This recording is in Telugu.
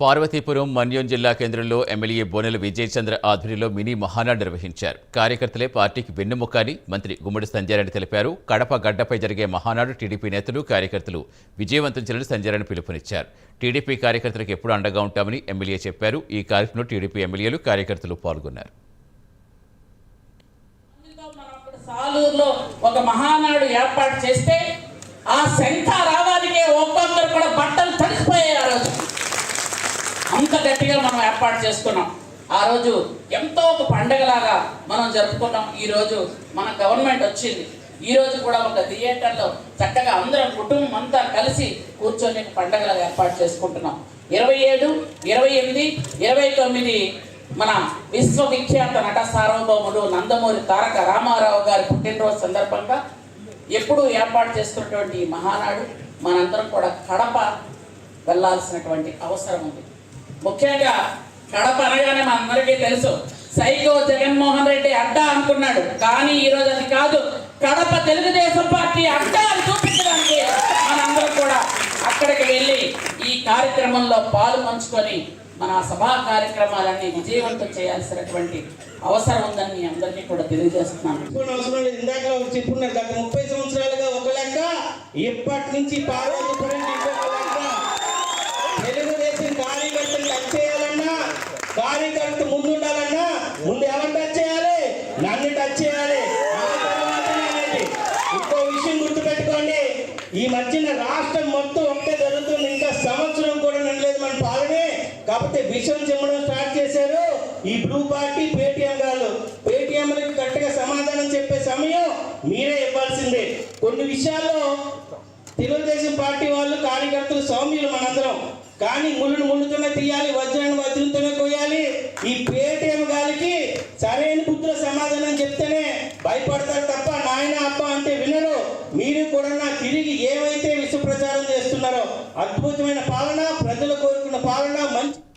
పార్వతీపురం మన్యం జిల్లా కేంద్రంలో ఎమ్మెల్యే బోనెల విజయచంద్ర ఆధ్వర్యంలో మినీ మహానాడు నిర్వహించారు. కార్యకర్తలే పార్టీకి వెన్నెముక అని మంత్రి గుమ్మడి సంజయారెడ్డి తెలిపారు. కడప గడ్డపై జరిగే మహానాడు టీడీపీ నేతలు కార్యకర్తలు విజయవంతం చేయాలని సంజయారెడ్డి పిలుపునిచ్చారు. టీడీపీ కార్యకర్తలకు ఎప్పుడు అండగా ఉంటామని ఎమ్మెల్యే చెప్పారు. ఈ కార్యక్రమంలో టీడీపీ ఎమ్మెల్యేలు కార్యకర్తలు పాల్గొన్నారు. ఒక మహానాడు ఏర్పాటు చేస్తే ఆ శంఖారావానికే ఒక్కొక్కరు కూడా బట్టలు తడిసి అంత గట్టిగా మనం ఏర్పాటు చేసుకున్నాం. ఆ రోజు ఎంతో ఒక పండగలాగా మనం జరుపుకున్నాం. ఈరోజు మన గవర్నమెంట్ వచ్చింది. ఈ రోజు కూడా ఒక థియేటర్లో చక్కగా అందరం కుటుంబం అంతా కలిసి కూర్చొని పండగలాగా ఏర్పాటు చేసుకుంటున్నాం. ఇరవై ఏడు ఇరవై ఎనిమిది ఇరవై తొమ్మిది మన విశ్వవిఖ్యాత నట సార్వభౌముడు నందమూరి తారక రామారావు గారి పుట్టినరోజు సందర్భంగా ఎప్పుడూ ఏర్పాటు చేసుకున్నటువంటి ఈ మహానాడు మనందరం కూడా కడప వెళ్ళాల్సినటువంటి అవసరం ఉంది. ముఖ్యంగా కడప అనగానే మనందరికీ తెలుసు. సైకో జగన్మోహన్ రెడ్డి అడ్డా అనుకున్నాడు. కానీ ఈ రోజు అది కాదు. కడప తెలుగుదేశం పార్టీ అడ్డా అని చూపించడానికి మనందరం కూడా అక్కడికి వెళ్ళి ఈ కార్యక్రమంలో పాలు పంచుకొని మన సభా కార్యక్రమాలన్నీ విజయవంతం చేయాల్సినటువంటి అవసరం ఉందని మీ అందరికీ కూడా తెలియజేస్తున్నాను. ఇందాక చెప్పున్నారు గత ముప్పై సంవత్సరాలుగా ఒక లెక్క. ఇప్పటి నుంచి పార్వతీపురం కార్యకర్త ముందు ఉండాలన్నా ముందు ఎవరు టచ్ చేయాలి? నన్ను టచ్ చేయాలి. ఇంకో విషయం గుర్తుపెట్టుకోండి. ఈ మధ్యన రాష్ట్రం మొత్తం ఒకటే జరుగుతుంది. ఇంకా సంవత్సరం కూడా నిండలేదు మన పాలనే. కాకపోతే విషయం చెమ్మడం స్టార్ట్ చేశారు. ఈ బ్లూ పార్టీ పేటిఎం గారు పేటిఎంలకి కరెక్ట్గా సమాధానం చెప్పే సమయం మీరే ఇవ్వాల్సిందే. కొన్ని విషయాల్లో తెలుగుదేశం పార్టీ వాళ్ళు కార్యకర్తలు సౌమ్యులు మనందరం. కానీ ముళ్ళు ముళ్ళుతోనే తీయాలి వజ్రాన్ని అప్ప అంటే వినరు. మీరు కూడా నా తిరిగి ఏవైతే విశ్వ ప్రచారం చేస్తున్నారో అద్భుతమైన పాలన ప్రజలు కోరుకున్న పాలన మంచి